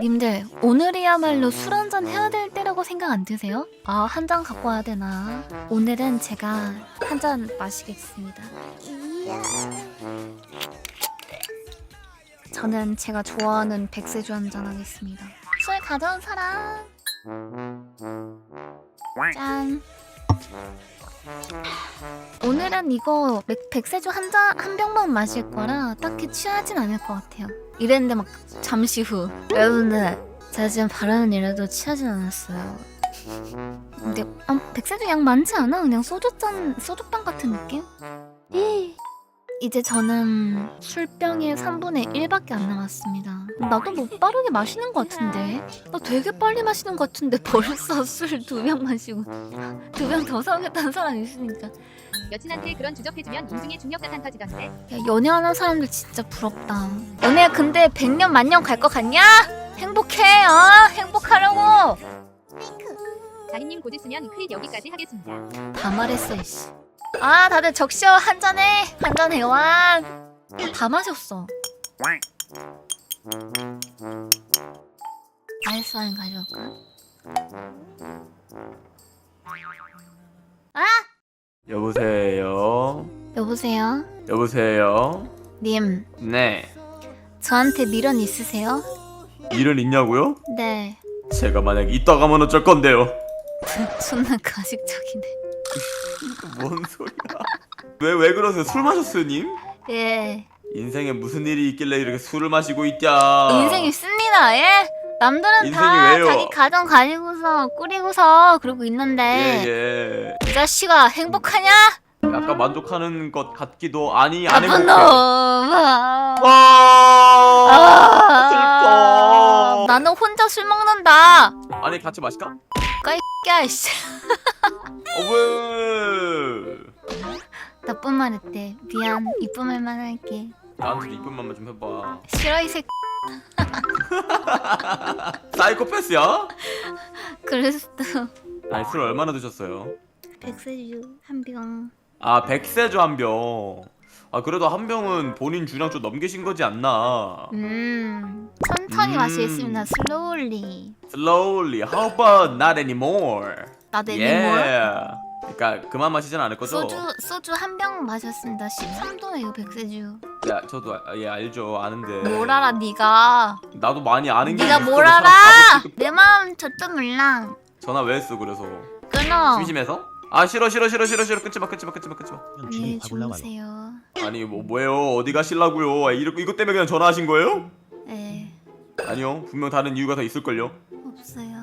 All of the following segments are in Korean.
님들 오늘이야말로 술 한잔 해야 될 때라고 생각 안 드세요? 아 한 잔 갖고 와야 되나? 오늘은 제가 한 잔 마시겠습니다. 저는 제가 좋아하는 백세주 한 잔 하겠습니다. 술 가져온 사람. 짠. 오늘은 이거 맥- 백세주 한 잔 한 병만 마실 거라 딱히 취하진 않을 것 같아요. 이랬는데 막 잠시 후 여러분들 제가 지금 바라는 일에도 취하진 않았어요. 근데 아, 백세주 양 많지 않아? 그냥 소주잔 소주병 같은 느낌? 이 이제 저는 술병의 3분의 1밖에 안 남았습니다. 나도 뭐 빠르게 마시는 것 같은데? 나 되게 빨리 마시는 것 같은데 벌써 술 두 병 마시고 두 병 더 사오겠다는 사람 있으니까 여친한테 그런 주접해주면 인중에 중력자탄 터지던데 야, 연애하는 사람들 진짜 부럽다. 연애 근데 100년 만년 갈 것 같냐? 행복해, 어? 행복하려고. 자희님 곧 있으면 클 여기까지 하겠습니다 다 말했어, 이씨. 아, 다들 적셔 한 잔해, 한 잔해 완. 다 마셨어. 아이스 와인 가져올까? 아, 여보세요. 여보세요, 여보세요. 님. 네. 저한테 미련 있으세요? 일은 있냐고요? 네. 제가 만약 있다가 하면 어쩔 건데요. 존나 가식적이네. 뭔 소리야? 왜 왜 그러세요? 술 마셨어요, 님? 예. 인생에 무슨 일이 있길래 이렇게 술을 마시고 있냐? 인생 있습니다. 예. 남들은 다 아. 인생이 왜요? 자기 가정 가지고서 꾸리고서 그러고 예, 있는데 예. 이 자식아 행복하냐? 약간 만족하는 것 같기도 아니 안 나쁜 해볼게. 놈. 아. 아, 슬퍼. 나는 혼자 술 먹는다. 아니 같이 마실까? 야 씨. 어 왜? 나쁜 말 했대. 미안. 이쁜 말만 할게. 나한테 이쁜 맘만 좀 해봐. 싫어 이 새끼. 사이코패스야? 그랬어. 아니 술 얼마나 드셨어요? 백세주 한 병. 아 백세주 한 병. 아 그래도 한 병은 본인 주량 좀 넘기신 거지 않나? 음. 천천히 음. 마시겠습니다. 슬로울리. Slowly. How about not anymore? 나 내리몰. Yeah. 그러니까 그만 마시진 않을 거죠? 소주 소주 한 병 마셨습니다. 13도예요 백세주. 야 저도 아- 예 알죠 아는데. 뭘 알아 네가? 나도 많이 아는 게 네가 있어서 뭘 사람 알아? 바보 취급- 내 마음 저도 몰라. 전화 왜 했어 그래서? 끊어. 심심해서? 아 싫어 싫어 싫어 싫어 싫어 끊지 마 끊지 마 끊지 마 끊지 마. 안녕히 주무세요. 아니 뭐 뭐예요 어디 가실라고요? 아, 이거 이것 때문에 그냥 전화하신 거예요? 네 아니요 분명 다른 이유가 더 있을 걸요. 없어요.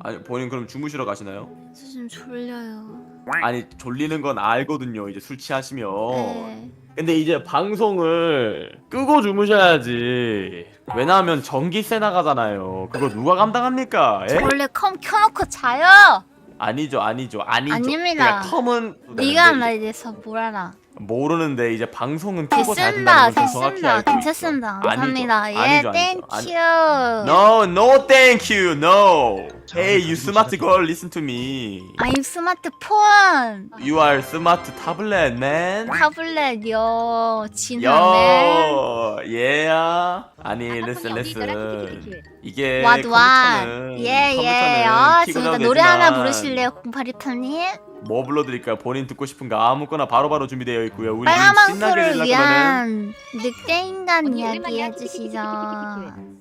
아니 본인 그럼 주무시러 가시나요? 저좀 졸려요. 아니 졸리는 건 알거든요 이제 술 취하시면 네. 근데 이제 방송을 끄고 주무셔야지 왜냐하면 전기세 나가잖아요 그거 누가 감당합니까? 예? 원래 컴 켜놓고 자요. 아니죠 아니죠 아니죠 아닙니다. 그러니까 컴은 네가 나에 대해서 뭘 알아? 모르는데 이제 방송은 끄고 자야 됐습니다. 된다는 건 정확히 됐습니다. 알고 있죠. 괜찮습니다. 감사합니다. 예, 아니죠, 땡큐. 아니죠. 아니- No no thank you no Hey you smart girl listen to me I'm 스마트폰. You are smart tablet man 타블렛요. 진화네. 요, yeah. 아니, 아, listen, listen. 이게 왓왓. 컴퓨터는 예, 예. 컴퓨터는 아, 키고 진짜 나도 노래 하나 부르실래요, 0828님? 뭐 불러드릴까요? 본인 듣고 싶은 거 아무거나 바로바로 준비되어 있고요. 우리 신나게를 위한 늑대인간 이야기 해주시죠.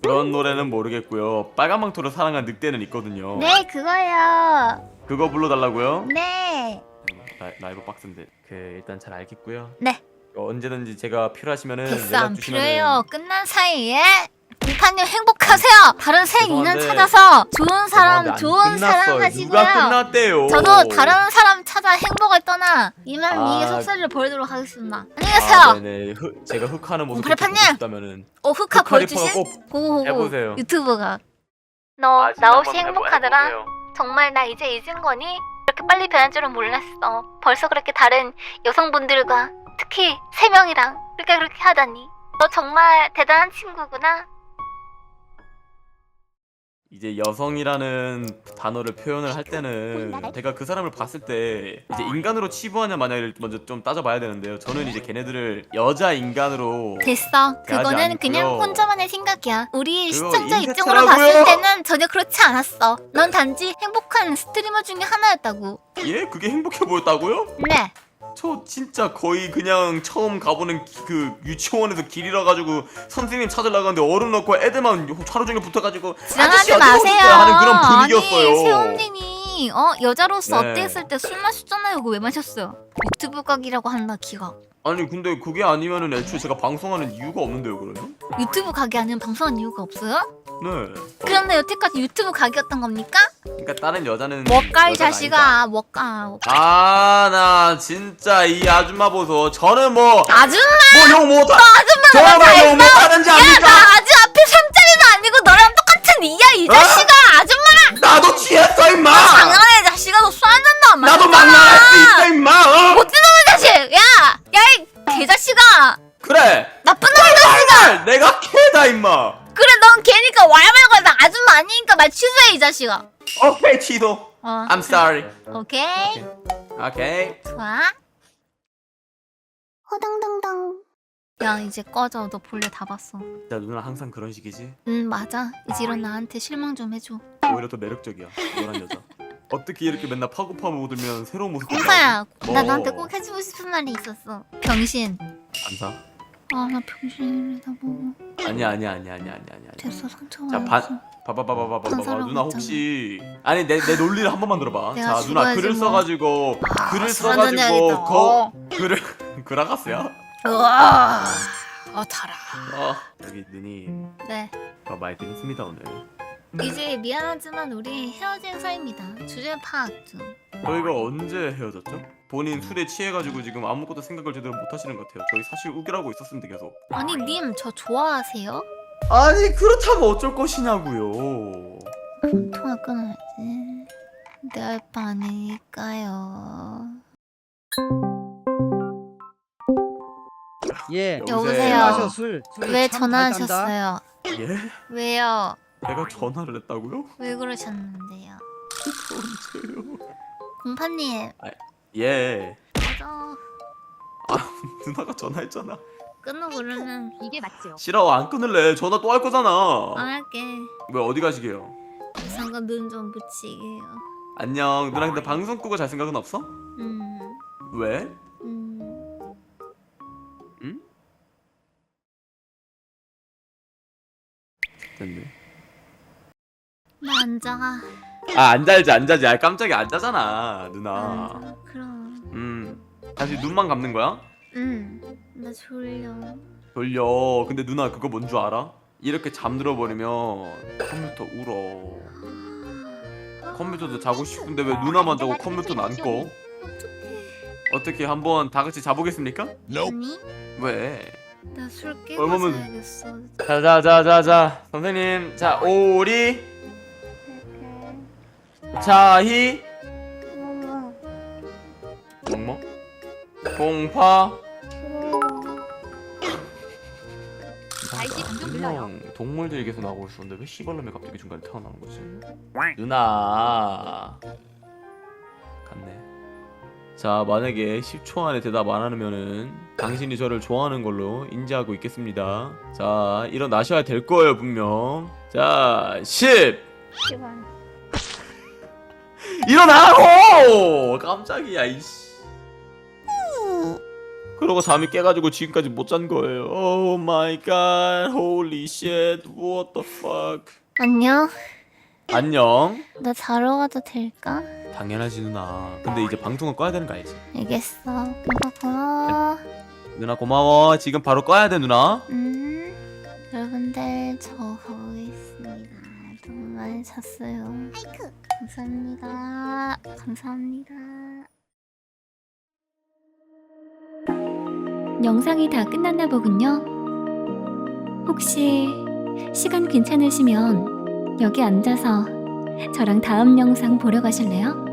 그런 노래는 모르겠고요. 빨간망토를 사랑한 늑대는 있거든요. 네, 그거요. 그거 불러달라고요? 네. 라이브 박스인데 그 일단 잘 알겠고요. 네. 언제든지 제가 필요하시면은 연락 주시면 필요해요. 끝난 사이에 공파님 행복하세요. 다른 새 인연 죄송한데- 찾아서 좋은 사람, 좋은 누가 하시고요. 끝났대요? 저도 다른 사람 찾아 행복을 떠나 이만 아. 이게 속살을 보이도록 하겠습니다. 안녕히 계세요. 아, 네네. 흑- 제가 흑하는 모습 브레판님! 보고 싶다면은 어, 흑화 흑화리퍼가 보여주신? 꼭 고고고 해보세요. 유튜브가. 너 아, 나 없이 행복하더라. 정말 나 이제 잊은 거니? 이렇게 빨리 변할 줄은 몰랐어. 벌써 그렇게 다른 여성분들과 특히 세 명이랑 그렇게 그렇게 하다니. 너 정말 대단한 친구구나. 이제 여성이라는 단어를 표현을 할 때는 제가 그 사람을 봤을 때 이제 인간으로 치부하냐 마냐를 먼저 좀 따져봐야 되는데요. 저는 이제 걔네들을 여자 인간으로 됐어. 그거는 않고요. 그냥 혼자만의 생각이야. 우리 그거 시청자. 입장으로 봤을 때는 전혀 그렇지 않았어. 넌 단지 행복한 스트리머 중에 하나였다고. 예 그게 행복해 보였다고요? 네. 저 진짜 거의 그냥 처음 가보는 기- 그 유치원에서 길 잃어가지고 선생님 찾으려고 하는데 얼음 넣고 애들만 하루 종일 붙어가지고 아저씨 지나가지 어디 마세요. 오셨어요? 하는 그런 분위기였어요. 아니, 세훈님이 어 여자로서 네. 어때 했을 때 술 마셨잖아요. 그거 왜 마셨어요? 유튜브 각이라고 한다 기가. 아니 근데 그게 아니면은 애초에 제가 방송하는 이유가 없는데요 그러면? 유튜브 각이 아니면 방송한 이유가 없어요? 네 그런데 여태까지 유튜브 각이었던 겁니까? 그러니까 다른 여자는 먹갈 여자가 자식아 먹갈. 아 나 진짜 이 아줌마 보소 저는 뭐 아줌마 뭐욕 못하 아줌마 저만 욕 못하는지 야, 압니까? 나 아주 앞에 삼자리도 아니고 너랑 똑같은 이야 이 어? 자식아 아줌마 나도 취했어 임마 자식아 오케이 치도. 어. I'm sorry. 오케이. 오케이. 좋아. 허당당당. 야 이제 꺼져. 너 볼래 다 봤어. 나 누나 항상 그런 식이지? 응 맞아. 이제 이런 나한테 실망 좀 해줘. 오히려 더 매력적이야 노란 여자. 어떻게 이렇게 맨날 파고파 먹으면 새로운 모습 공사야 뭐? 나 너한테 꼭 해주고 싶은 말이 있었어. 병신. 안사 아 나 병신이다 뭐. 아니야 아니야 아니야 아니야 아니야 아니야 됐어 상처가 자, 반- 봐봐 봐봐 봐봐 반사라고 누나 했잖아. 혹시 아니 내 내 논리를 한 번만 들어봐. 내가 자 누나 죽어야지 글을 뭐. 써가지고 아, 글을 술 한잔 써가지고 해야겠다. 거 어. 글을 그라가스야 으아 어 달아. 어 여기 누님 네. 어, 많이 드렸습니다 오늘. 이제 미안하지만 우리 헤어진 사이입니다. 주제 파악 중 저희가 언제 헤어졌죠? 본인 술에 취해가지고 지금 아무것도 생각을 제대로 못 하시는 것 같아요 저희 사실 우결하고 있었습니다 계속 아니 님 저 좋아하세요? 아니 그렇다면 어쩔 것이냐고요 통화 끊어야지 내 알바 아니니까요 예. 여보세요? 마셔 술. 술이 왜참잘 딴다. 전화하셨어요? 예? 왜요? 내가 전화를 했다고요? 왜 그러셨는데요? 언제요? 공파님. 예. 맞아. 누나가 전화했잖아. 끊어 그러면 이게 맞죠? 싫어 안 끊을래. 전화 또 할 거잖아. 안 할게. 왜 어디 가시게요? 잠깐 눈 좀 붙이게요. 안녕. 누나 근데 방송 끄고 잘 생각은 없어? 음, 왜? 음. 응? 됐네. 나 앉아 아 안 자지 안 자지. 아 깜짝이야. 안 자잖아 누나. 앉아 그럼. 음. 다시 눈만 감는 거야? 응 나 졸려. 돌려. 근데 누나 그거 뭔 줄 알아? 이렇게 잠들어 버리면 컴퓨터 울어. 컴퓨터도 자고 싶은데 왜 누나만 자고 컴퓨터는 안 꺼? 어떡해 어떻게 한번 다 같이 자보겠습니까? 아니 왜? 나 술 깨고 얼마면- 자야겠어. 자자자자자. 선생님. 자 오리 자희 공파. 아이씨, 방금 분명 동물들 얘기에서 나오고 있었는데 왜 씨발놈이 갑자기 중간에 태어나는 거지? 누나. 갔네. 자 만약에 10초 안에 대답 안 하면은 당신이 저를 좋아하는 걸로 인지하고 있겠습니다. 자 일어나셔야 될 거예요 분명. 자 10! 일어나라고! 깜짝이야 이씨. 그러고 잠이 깨가지고 지금까지 못 잔 거예요. 오 마이 갓 홀리 쉣 what the fuck. 안녕. 안녕. 나 자러 가도 될까? 당연하지 누나. 근데 이제 방송은 꺼야 되는 거 알지? 알겠어. 고마워 고마워 누나 고마워. 지금 바로 꺼야 돼 누나. 음 여러분들 저 많이 잤어요 아이쿠 감사합니다 감사합니다 영상이 다 끝났나 보군요. 혹시 시간 괜찮으시면 여기 앉아서 저랑 다음 영상 보러 가실래요?